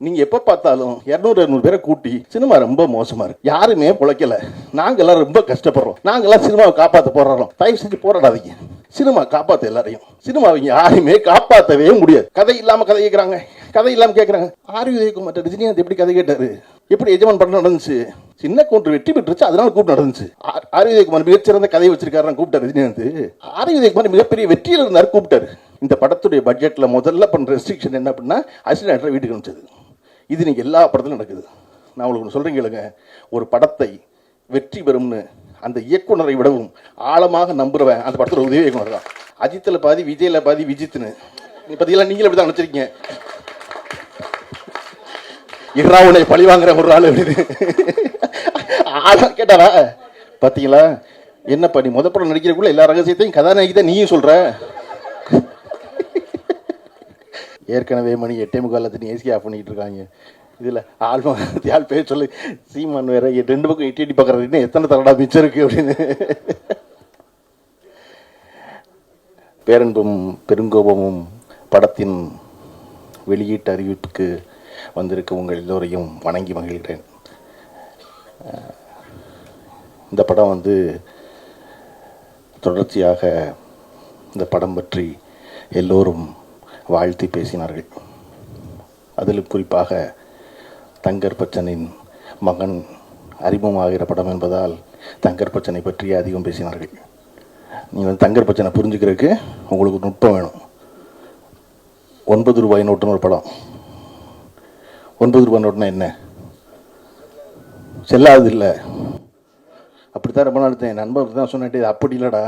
நீங்க எப்ப பார்த்தாலும் இருநூறு இருநூறு பேரை கூட்டி சினிமா ரொம்ப மோசமா இருக்கு. யாருமே பிழைக்கல. நாங்கெல்லாம் ரொம்ப கஷ்டப்படுறோம். நாங்கெல்லாம் சினிமாவை காப்பாற்ற போராடுறோம். தயவு செஞ்சு போராடாதீங்க. சினிமா காப்பாத்த எல்லாரையும். சினிமாவை யாருமே காப்பாற்றவே முடியாது. கதை இல்லாம கதை கேட்கறாங்க கதை இல்லாம கேட்கறாங்க ஆர் விஜயகுமார் ரஜினிகாந்த் எப்படி கதை கேட்டாரு? எப்படி எஜமான் படம் நடந்துச்சு? சின்ன கூட்டு வெற்றி பெற்றுச்சு. அதனால கூட்டு நடந்துச்சு. ஆர் ஆர் மிகச்சிறந்த கதையை வச்சிருக்காரு கூப்பிட்டாரு ரஜினிகாந்த். ஆர் விஜயகுமார் மிகப்பெரிய வெற்றியில் இருந்தார் கூப்பிட்டாரு. இந்த படத்துடைய பட்ஜெட்ல முதல்ல பண்ற ரெஸ்ட்ரிக்ஷன் என்ன அப்படின்னா அசிஸ்டன்ட் வீட்டுக்கு அனுப்பிச்சது. இது இன்றைக்கி எல்லா படத்திலும் நடக்குது. நான் உங்களுக்கு ஒன்று சொல்கிறீங்க கேளுங்க. ஒரு படத்தை வெற்றி பெறும்னு அந்த இயக்குனரை விடவும் ஆழமாக நம்புறவன் அந்த படத்தில் உதவி இயக்குனர் தான். அஜித்தில் பாதி விஜயில் பாதி விஜித்னு. பார்த்தீங்களா நீங்களும் அப்படி தான் நினச்சிருக்கீங்க. இறா உன்னை பழி வாங்குற ஒரு ஆள் அப்படின்னு. ஆளா கேட்டாரா பார்த்தீங்களா என்னப்பா நீ முத படம் நடிக்கிறக்குள்ள எல்லா ரகசியத்தையும் கதாநாயகி தான் நீயும் சொல்கிற ஏற்கனவே மணி எட்டே முக்காலத்து ஏசி ஆஃப் பண்ணிகிட்டு இருக்காங்க. இதில் ஆல்மா ஆள் பேர் சொல்லி. சீமான் வேற ரெண்டு பக்கம் எட்டி இட்டி பார்க்குறது எத்தனை தரடா மிச்சம் இருக்குது அப்படின்னு. பேரன்பும் பெருங்கோபமும் படத்தின் வெளியீட்டு அறிவிப்புக்கு வந்திருக்க உங்கள் எல்லோரையும் வணங்கி மகிழ்கிறேன். இந்த படம் வந்து தொடர்ச்சியாக இந்த படம் பற்றி எல்லோரும் வாழ்த்தி பேசினார்கள். அதில் குறிப்பாக தங்கர் பச்சனின் மகன் அறிமுகமாகிற படம் என்பதால் தங்கர் பச்சனை பற்றி அதிகம் பேசினார்கள். நீங்கள் வந்து தங்கர் பச்சனை புரிஞ்சுக்கிறதுக்கு உங்களுக்கு நுட்பம் வேணும். ஒன்பது ரூபாய் நோட்டுன்னு ஒரு படம். ஒன்பது ரூபாய் நோட்டுனா என்ன? செல்லாது இல்லை. அப்படித்தான் ரொம்ப நாள் என் நண்பர் தான் சொன்னேன் அப்படி இல்லைடா.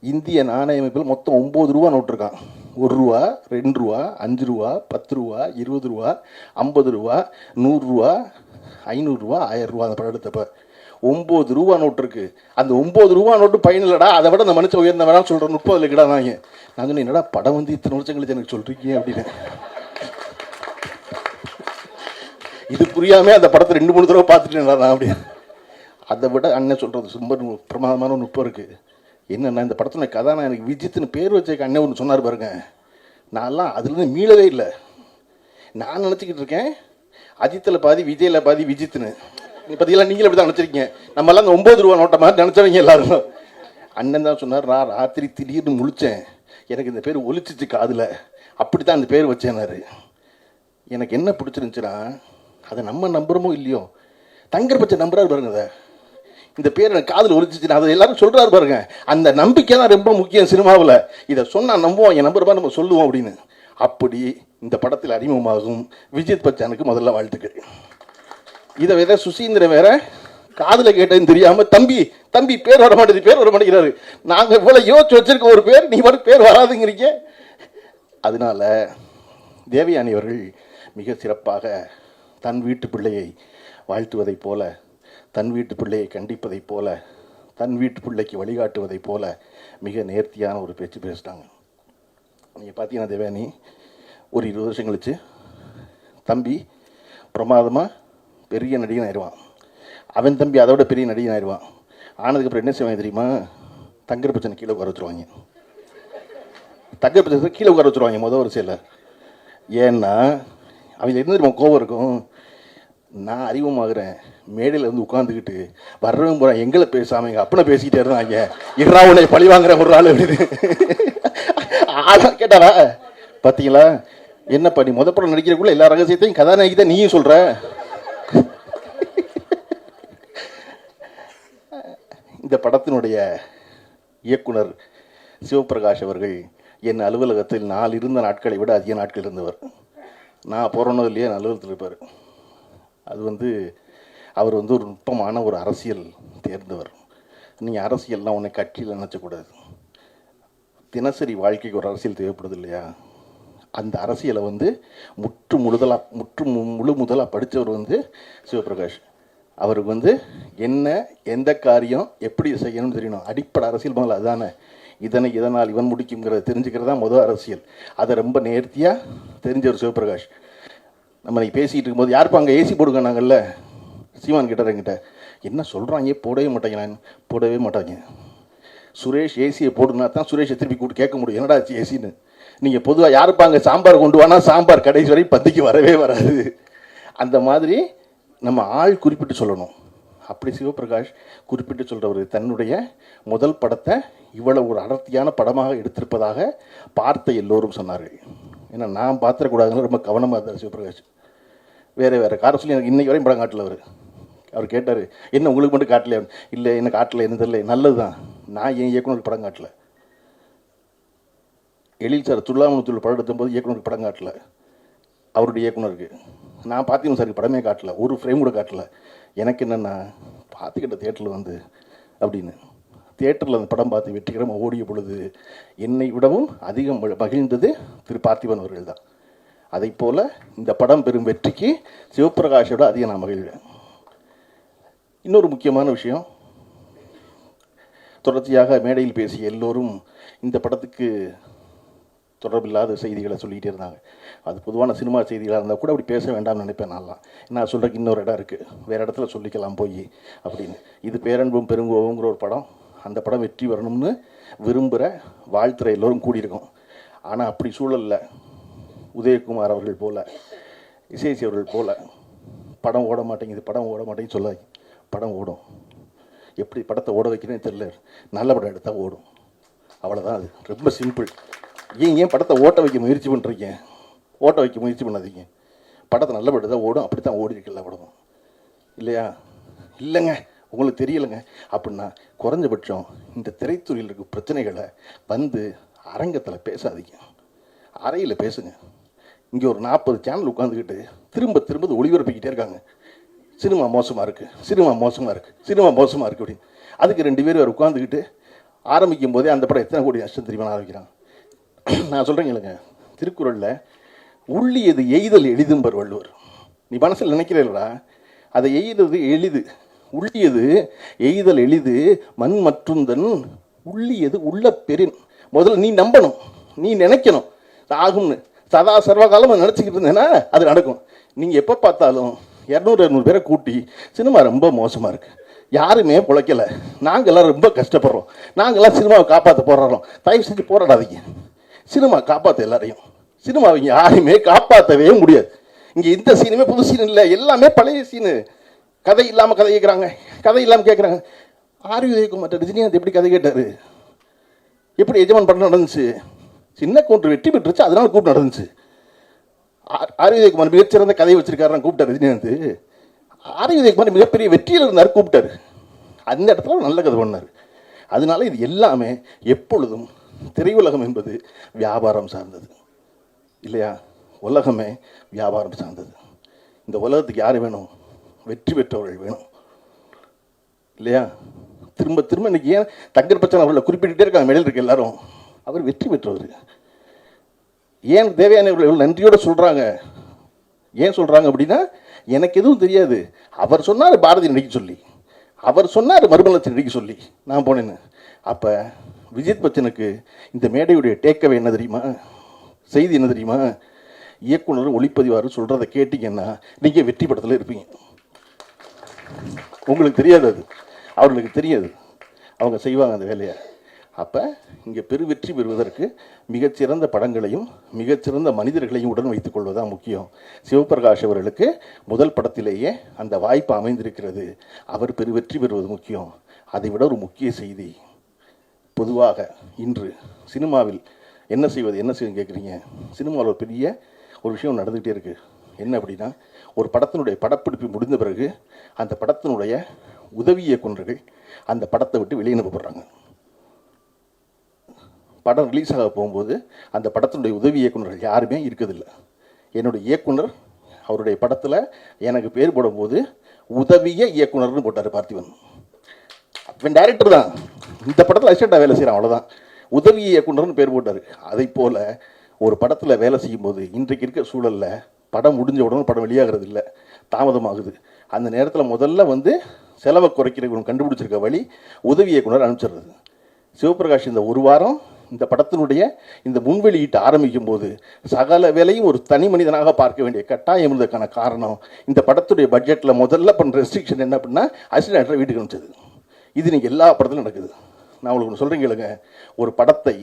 இந்திய நாணய அமைப்பில் மொத்தம் ஒம்பது ரூபா நோட்டு இருக்கான். ஒரு ரூபா ரெண்டு ரூபா அஞ்சு ரூபா பத்து ரூபா இருபது ரூபா ஐம்பது ரூபா நூறுரூவா ஐநூறுரூவா ஆயிரம் ரூபா அந்த படம் எடுத்தப்ப. ஒம்பது ரூபா நோட்டு இருக்கு. அந்த ஒம்பது ரூபா நோட்டு பயன் இல்லைடா அதை விட அந்த மனுஷன் உயர்ந்த வேணாம் சொல்கிற முப்பது இல்லைக்கடா நாங்க நான் சொன்னேன் என்னடா படம் வந்து இத்தனை வருஷம் கழிச்சு எனக்கு சொல்றீங்க அப்படின்னு. இது புரியாம அந்த படத்தை ரெண்டு மூணு தடவை பார்த்துட்டேன் நான் அப்படின்னு. அதை விட அண்ணன் சொல்றது ரொம்ப நு- பிரமாதமான நுட்பம் இருக்கு. என்னென்னா இந்த படத்துல கதாநாயகனுக்கு விஜித்னு பேர் வச்ச அண்ணன் ஒன்று சொன்னார் பாருங்க. நான்லாம் அதுலேருந்து மீளவே இல்லை. நான் நினச்சிக்கிட்டு இருக்கேன் அஜித்தில் பாதி விஜயில் பாதி விஜித்னு பார்த்தீங்களா நீங்களும் அப்படி தான் நினச்சிருக்கீங்க. நம்மளாம் அந்த ஒம்பது ரூபா நோட்டை மாதிரி நினச்சவங்க எல்லாரும். அண்ணன் தான் சொன்னார் நான் ராத்திரி திடீர்னு முழிச்சேன். எனக்கு இந்த பேர் ஒலிச்சிச்சு காதில். அப்படி தான் அந்த பேர் வச்சேனாரு எனக்கு என்ன பிடிச்சிருந்துச்சுன்னா அதை நம்ம நம்புகிறோமோ இல்லையோ தங்கர் பச்சை நம்புறாரு பாருங்க அதை இந்த பேர் எனக்கு காதில் ஒழிச்சிச்சு அதை எல்லாரும் சொல்கிறாரு பாருங்க. அந்த நம்பிக்கை தான் ரொம்ப முக்கியம் சினிமாவில். இதை சொன்னால் நம்புவோம் என் நம்பர் நம்ம சொல்லுவோம் அப்படின்னு. அப்படி இந்த படத்தில் அறிமுகமாகும் விஜித் பச்சானுக்கு முதல்ல வாழ்த்துக்கள். இதை வேற சுசீந்திரன் வேற காதில் கேட்டதுன்னு தெரியாம தம்பி தம்பி பேர் வர மாட்டேது பேர் வர மாட்டேங்கிறாரு. நாங்கள் இவ்வளோ யோசிச்சு வச்சிருக்க ஒரு பேர் நீ மட்டும் பேர் வராதுங்கிறீங்க. அதனால தேவயானி அவர்கள் மிக சிறப்பாக தன் வீட்டு பிள்ளையை வாழ்த்துவதைப் போல தன் வீட்டு பிள்ளையை கண்டிப்பதைப் போல தன் வீட்டு பிள்ளைக்கு வழிகாட்டுவதைப் போல மிக நேர்த்தியான ஒரு பேச்சு பேசிட்டாங்க நீங்கள் பார்த்தீங்கன்னா தேவானி ஒரு இருபது வருஷம் கழிச்சு தம்பி பிரமாதமாக பெரிய நடிகன் ஆயிடுவான் அவன் தம்பி அதை விட பெரிய நடிகன் ஆயிடுவான் ஆனதுக்கப்புறம் என்ன செய்வாங்க தெரியுமா? தங்கர் பிரச்சனை கீழே உட்கார வச்சுருவாங்க. தங்கர் பிரச்சனை கீழே உட்கார வச்சுருவாங்க முதல் வரிசையில். ஏன்னா அவங்க என்ன தெரியுமா கோவம் இருக்கும்? நான் அறிவமாகிறேன் மேடையில் இருந்து உட்காந்துக்கிட்டு வர்றவங்க போகிறேன் எங்களை பேசாம எங்கள் அப்பனை பேசிக்கிட்டே இருந்தாங்க இறா உன்னை பழி வாங்குற ஒரு ஆள் அப்படின்னு ஆளா கேட்டாரா? பார்த்தீங்களா என்னப்பா நீ முத படம் நடிக்கிறக்குள்ள எல்லா ரகசியத்தையும் கதாநாயகி தான் நீயும் சொல்கிற இந்த படத்தினுடைய இயக்குனர் சிவபிரகாஷ் அவர்கள் என் அலுவலகத்தில் நான் இருந்த நாட்களை விட அதிக நாட்கள் இருந்தவர். நான் போகிறனோ இல்லையே என் அலுவலகத்தில் இருப்பார். அது வந்து அவர் வந்து ஒரு நுட்பமான ஒரு அரசியல் தேர்ந்தவர். நீங்கள் அரசியல்லாம் உன்னை கட்சியில் நினச்சக்கூடாது. தினசரி வாழ்க்கைக்கு ஒரு அரசியல் தேவைப்படுது இல்லையா? அந்த அரசியலை வந்து முற்று முழுதலாக முற்று மு- முழு முதலாக படித்தவர் வந்து சிவபிரகாஷ். அவருக்கு வந்து என்ன எந்த காரியம் எப்படி செய்யணும்னு தெரியணும். அடிப்படை அரசியல் முதல்ல அதானே. இதனை இதனால் இவன் முடிக்குங்கிறத தெரிஞ்சுக்கிறது தான் முதல் அரசியல். அதை ரொம்ப நேர்த்தியாக தெரிஞ்சவர் சிவபிரகாஷ். நம்ம இன்னைக்கு பேசிகிட்டு இருக்கும்போது யாருப்பா அங்கே ஏசி போடுங்க சீமான் கிட்ட என்கிட்ட. என்ன சொல்கிறாங்க போடவே மாட்டேங்கிறாங்க போடவே மாட்டாங்க சுரேஷ் ஏசியை போடுனா தான் சுரேஷை திருப்பி கூப்பிட்டு கேட்க முடியும். என்னடா ஏசின்னு நீங்கள் பொதுவாக யாருப்பாங்க சாம்பார் கொண்டு வானா சாம்பார் கடைசி வரை பந்திக்கு வரவே வராது. அந்த மாதிரி நம்ம ஆள் குறிப்பிட்டு சொல்லணும். அப்படி சிவபிரகாஷ் குறிப்பிட்டு சொல்கிறவர் தன்னுடைய முதல் படத்தை இவ்வளவு ஒரு அடர்த்தியான படமாக எடுத்திருப்பதாக பார்த்த எல்லோரும் சொன்னார்கள். ஏன்னா நான் பார்த்துடக்கூடாதுன்னு ரொம்ப கவனமாக இருந்தார் சிவபிரகாஷ். வேறு வேறு காரை சொல்லி எனக்கு இன்னைக்கு வரையும் படம் காட்டல அவர். அவர் கேட்டார் என்ன உங்களுக்கு மட்டும் காட்டலையா? இல்லை என்ன காட்டல என்ன தெரியல. நல்லது தான் நான் என் இயக்குனருக்கு படம் காட்டல. எழில் சார் துள்ளாமணத்தில் படம் எடுத்தபோது இயக்குனருக்கு படம் காட்டல. அவருடைய இயக்குனருக்கு நான் பார்த்திங்க சார் படமே காட்டல. ஒரு ஃப்ரேம் கூட காட்டல. எனக்கு என்னென்னா பார்த்துக்கிட்ட தேட்டரில் வந்து அப்படின்னு. தியேட்டரில் அந்த படம் பார்த்து வெற்றிகரமாக ஓடிய பொழுது என்னை விடவும் அதிகம் மகிழ்ந்தது திரு பார்த்திபன் அவர்கள் தான். அதை போல் இந்த படம் பெறும் வெற்றிக்கு சிவபிரகாஷோட அதிகம் நான் மகிழ்வேன். இன்னொரு முக்கியமான விஷயம் தொடர்ச்சியாக மேடையில் பேசிய எல்லோரும் இந்த படத்துக்கு தொடர்பில்லாத செய்திகளை சொல்லிகிட்டே இருந்தாங்க. அது பொதுவான சினிமா செய்திகளாக இருந்தால் கூட அப்படி பேச வேண்டாம்னு நினைப்பேன் நான்லாம் நான் சொல்கிறதுக்கு இன்னொரு இடம் இருக்குது வேறு இடத்துல சொல்லிக்கலாம் போய் அப்படின்னு. இது பேரன்பும் பெருங்கோவுங்கிற ஒரு படம். அந்த படம் வெற்றி வரணும்னு விரும்புகிற வாழ்த்துற எல்லோரும் கூடியிருக்கோம். ஆனால் அப்படி சூழலில் உதயகுமார் அவர்கள் போல் இசைசி அவர்கள் போல் படம் ஓட மாட்டேங்குது படம் ஓட மாட்டேங்குது சொல்லாது படம் ஓடும். எப்படி படத்தை ஓட வைக்கிறேன்னு தெரியல. நல்ல படம் எடுத்தால் ஓடும். அவ்வளோதான் அது. ரொம்ப சிம்பிள் ஏன் ஏன் படத்தை ஓட்ட வைக்க முயற்சி பண்ணுறீங்க ஓட்ட வைக்க முயற்சி பண்ணாதீங்க. படத்தை நல்ல படம் தான் ஓடும். அப்படி தான் ஓடி இருக்கு படம் இல்லையா? இல்லைங்க. உங்களுக்கு தெரியலைங்க. அப்படின்னா குறைஞ்சபட்சம் இந்த திரைத்துறையில் இருக்க பிரச்சனைகளை வந்து அரங்கத்தில் பேசாதீங்க. அறையில் பேசுங்க. இங்கே ஒரு நாற்பது சேனல் உட்காந்துக்கிட்டு திரும்ப திரும்ப ஒளிபரப்பிக்கிட்டே இருக்காங்க. சினிமா மோசமாக இருக்குது சினிமா மோசமாக இருக்குது சினிமா மோசமாக இருக்குது அப்படின்னு. அதுக்கு ரெண்டு பேர் அவர் உட்காந்துக்கிட்டு ஆரம்பிக்கும் போதே அந்த படம் எத்தனை கோடி நஷ்டம் தெரியுமா ஆரம்பிக்கிறான் நான் சொல்கிறேங்க இல்லைங்க திருக்குறளில் உள்ளியது எய்தல் எளிதும்பர் வள்ளுவர். நீ மனசில் நினைக்கிறேன்டா அதை எய்தது எளிது. உள்ளியது எய்தல் எளிது மண் மற்றுந்தன் உள்ளியது உள்ள பெரின் முதல்ல நீ நம்பணும் நீ நினைக்கணும். ஆகும்னு சதா சர்வகாலம் நினச்சிக்கிட்டு இருந்தேன்னா அது நடக்கும். நீங்கள் எப்போ பார்த்தாலும் இரநூறு இரநூறு பேரை கூட்டி சினிமா ரொம்ப மோசமாக இருக்குது யாருமே பிழைக்கல. நாங்கள்லாம் ரொம்ப கஷ்டப்படுறோம். நாங்கள்லாம் சினிமாவை காப்பாற்ற போராடுறோம். தயவு செஞ்சு போராடாதீங்க. சினிமா காப்பாற்ற எல்லாரையும். சினிமாவை இங்க யாருமே காப்பாற்றவே முடியாது. இங்கே இந்த சீனுமே புது சீன் இல்லை எல்லாமே பழைய சீனு கதை இல்லாமல் கதை கேட்குறாங்க கதை இல்லாமல் கேட்குறாங்க ஆர் உதயகுமார் ரஜினிகாந்த் எப்படி கதை கேட்டார்? எப்படி எஜமான் படம் நடந்துச்சு? சின்ன கூட்டு வெற்றி பெற்றுச்சு அதனால கூப்பிட்டு நடந்துச்சு. ஆர் உதயகுமார் மிகச்சிறந்த கதை வச்சிருக்காருன்னு கூப்பிட்டார் ரஜினிகாந்த் ஆர் உதயகுமார் மிகப்பெரிய வெற்றியில் இருந்தார் கூப்பிட்டாரு. அந்த இடத்துல நல்ல கதை பண்ணார். அதனால இது எல்லாமே எப்பொழுதும் திரையுலகம் என்பது வியாபாரம் சார்ந்தது. இல்லையா? உலகமே வியாபாரம் சார்ந்தது. இந்த உலகத்துக்கு யார் வேணும்? வெற்றி பெற்றவர்கள் வேணும் இல்லையா? திரும்ப திரும்ப இன்னைக்கு ஏன் தங்கர் பச்சன் அவர்களை குறிப்பிட்டுட்டே இருக்காங்க மேலே இருக்கு எல்லாரும். அவர் வெற்றி பெற்றவர். ஏன் தேவையான இவ்வளவு நன்றியோடு சொல்கிறாங்க ஏன் சொல்கிறாங்க அப்படின்னா எனக்கு எதுவும் தெரியாது. அவர் சொன்னார் பாரதி நடிக்க சொல்லி. அவர் சொன்னார் மறுமலர்ச்சி நடிக்க சொல்லி. நான் போனேன்னு. அப்போ விஜித் பச்சனுக்கு இந்த மேடையுடைய டேக்கவே என்ன தெரியுமா? செய்தி என்ன தெரியுமா? இயக்குனர் ஒளிப்பதிவார் சொல்கிறத கேட்டிங்கன்னா நீங்கள் வெற்றி படத்தில் இருப்பீங்க. உங்களுக்கு தெரியாது அது. அவர்களுக்கு தெரியாது. அவங்க செய்வாங்க அந்த வேலையை. அப்போ இங்கே பெருவெற்றி பெறுவதற்கு மிகச்சிறந்த படங்களையும் மிகச்சிறந்த மனிதர்களையும் உடன் வைத்துக் கொள்வதுதான் முக்கியம். சிவபிரகாஷ் அவர்களுக்கு முதல் படத்திலேயே அந்த வாய்ப்பு அமைந்திருக்கிறது. அவர் பெருவெற்றி பெறுவது முக்கியம். அதை விட ஒரு முக்கிய செய்தி. பொதுவாக இன்று சினிமாவில் என்ன செய்வது என்ன செய்வது கேட்குறீங்க சினிமாவில் ஒரு பெரிய ஒரு விஷயம் நடந்துகிட்டே இருக்குது என்ன அப்படின்னா ஒரு படத்தினுடைய படப்பிடிப்பு முடிந்த பிறகு அந்த படத்தினுடைய உதவி இயக்குனர்கள் அந்த படத்தை விட்டு வெளியே அனுப்பப்படுறாங்க. படம் ரிலீஸ் ஆக போகும்போது அந்த படத்தினுடைய உதவி இயக்குனர்கள் யாருமே இருக்கதில்லை. என்னுடைய இயக்குனர் அவருடைய படத்தில் எனக்கு பேர் போடும்போது உதவிய இயக்குனர்னு போட்டார் பார்த்திபன். அவன் டேரக்டர் தான். இந்த படத்தில் அசிஸ்டண்டாக வேலை செய்கிறான் அவ்வளோதான் உதவி இயக்குனர்னு பேர் போட்டார். அதை போல் ஒரு படத்தில் வேலை செய்யும்போது இன்றைக்கு இருக்க சூழலில் படம் முடிஞ்ச உடனே படம் வெளியாகிறது இல்லை தாமதமாகுது. அந்த நேரத்தில் முதல்ல வந்து செலவை குறைக்கிற கண்டுபிடிச்சிருக்க வழி உதவி இயக்குனர் அனுப்பிச்சிடுறது. சிவபிரகாஷ் இந்த ஒரு வாரம் இந்த படத்தினுடைய இந்த முன்வெளியீட்டு ஆரம்பிக்கும் போது சகல வேலையும் ஒரு தனி மனிதனாக பார்க்க வேண்டிய கட்டாயம் இருந்ததுக்கான காரணம் இந்த படத்துடைய பட்ஜெட்டில் முதல்ல பண்ணுற ரெஸ்ட்ரிக்ஷன் என்ன அப்படின்னா அசிஸ்டன்ட் வீட்டுக்கு அனுப்பிச்சது. இது நீங்கள் எல்லா படத்திலும் நடக்குது. நான் உங்களுக்கு ஒன்று சொல்கிறேன் ஒரு படத்தை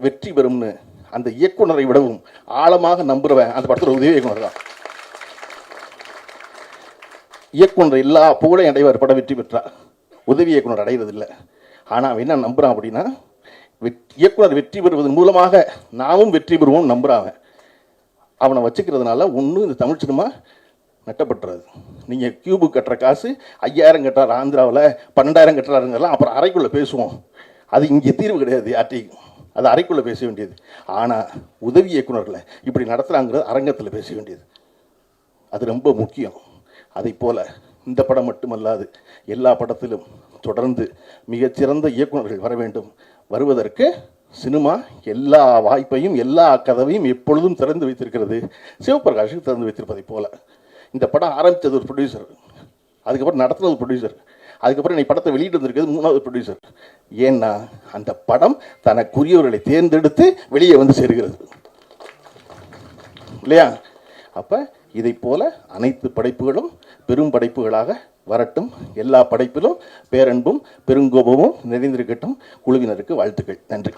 வெற்றி பெறும்னு அந்த இயக்குனரை விடவும் ஆழமாக நம்புறவன் அந்த படத்தில் உதவி இயக்குனர் தான். இயக்குனர் எல்லா புகழையும் அடைவார் படம் வெற்றி பெற்றார். உதவி இயக்குனர் அடைகிறதில்லை. ஆனால் அவன் என்ன நம்புறான் அப்படின்னா இயக்குனர் வெற்றி பெறுவதன் மூலமாக நாமும் வெற்றி பெறுவோம் நம்புகிறாங்க அவனை. வச்சுக்கிறதுனால ஒன்றும் இந்த தமிழ் சினிமா நட்டப்பட்டுறது. நீங்கள் கியூபு கட்டுற காசு ஐயாயிரம் கட்டுறாரு ஆந்திராவில் பன்னெண்டாயிரம் கட்டுறாருங்கிறதெல்லாம் அப்புறம் அறைக்குள்ளே பேசுவோம். அது இங்கே தீர்வு கிடையாது யார்ட்டையும் அது அறைக்குள்ளே பேச வேண்டியது. ஆனால் உதவி இயக்குனர்களை இப்படி நடத்துகிறாங்கிறது அரங்கத்தில் பேச வேண்டியது. அது ரொம்ப முக்கியம். அதை போல் இந்த படம் மட்டுமல்லாது எல்லா படத்திலும் தொடர்ந்து மிகச்சிறந்த இயக்குனர்கள் வர வேண்டும். வருவதற்கு சினிமா எல்லா வாய்ப்பையும் எல்லா கதவையும் எப்பொழுதும் திறந்து வைத்திருக்கிறது. சிவபிரகாஷுக்கு திறந்து வைத்திருப்பதைப் போல. இந்த படம் ஆரம்பித்தது ஒரு ப்ரொடியூசர் அதுக்கப்புறம் நடத்துனது ப்ரொடியூசர் அதுக்கப்புறம் நீ படத்தை வெளியிட்டு வந்திருக்கிறது மூணாவது ப்ரொடியூசர் ஏன்னா அந்த படம் தனக்குரியவர்களை தேர்ந்தெடுத்து வெளியே வந்து சேர்கிறது. இல்லையா? அப்போ இதைப் போல அனைத்து படைப்புகளும் பெரும் படைப்புகளாக வரட்டும். எல்லா படைப்பிலும் பேரன்பும் பெருங்கோபமும் நிறைந்திருக்கட்டும். குழுவினருக்கு வாழ்த்துக்கள். நன்றி.